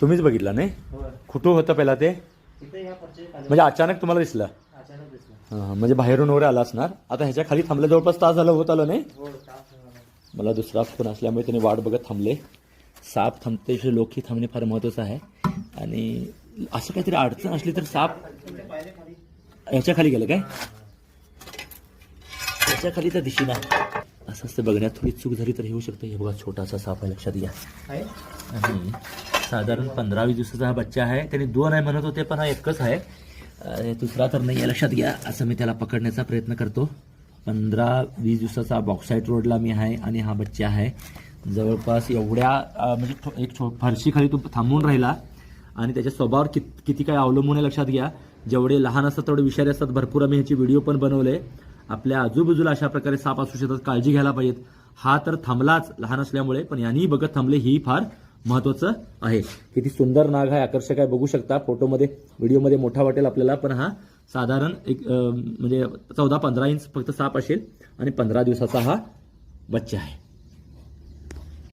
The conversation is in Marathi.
तुम्हीच बघितला नाही? होय. कुठं होतं पहिला ते? इथे ह्या म्हणजे अचानक तुम्हाला दिसलं? अचानक दिसलं. हां, म्हणजे बाहेरून वगैरे आला असणार. आता ह्याच्या खाली थांबलं जवळपास तास झालं होत आलं नाही? हो ताप झाला. मला दुसरा फोन असल्यामुळे त्यांनी वाट बघत थांबले. साप थांबते लोकही थांबणे फार महत्त्वाचं आहे. आणि असं काहीतरी अडचण असली तर साप ह्याच्या खाली गेलं काय? ह्याच्या खाली तर दिशी ना. असं असतं बघण्यात थोडी चूक झाली तर हे होऊ शकतं. हे बघा छोटासा साप आहे लक्षात घ्या. आहे? आणि साधारण पंधरा वीस दिवसाचा हा बच्चा आहे. त्यांनी दोन आहे म्हणत होते पण हा एकच आहे. दुसरा तर नाही आहे लक्षात घ्या असं मी त्याला पकडण्याचा प्रयत्न करतो. पंधरा वीस दिवसाचा बॉक्साईट रोडला मी आहे आणि हा बच्चा आहे. जवळपास एवढ्या म्हणजे एक छो फरशी खाली तो थांबून राहिला आणि त्याच्या स्वभावावर कित किती काय अवलंबून आहे लक्षात घ्या. जेवढे लहान असतात तेवढे विषारी असतात. भरपूर आम्ही ह्याचे व्हिडिओ पण बनवले. आपल्या आजूबाजूला अशा प्रकारे साप असू शकतात काळजी घ्यायला पाहिजेत. हा तर थांबलाच लहान असल्यामुळे पण यांनीही बघत थांबले ही फार महत्वाचं आहे. किती सुंदर नाग आहे आकर्षक आहे. बघू शकता फोटोमध्ये व्हिडिओमध्ये मोठा वाटेल आपल्याला पण हा साधारण एक म्हणजे चौदा पंधरा इंच फक्त साप असेल आणि पंधरा दिवसाचा हा बच्चा आहे.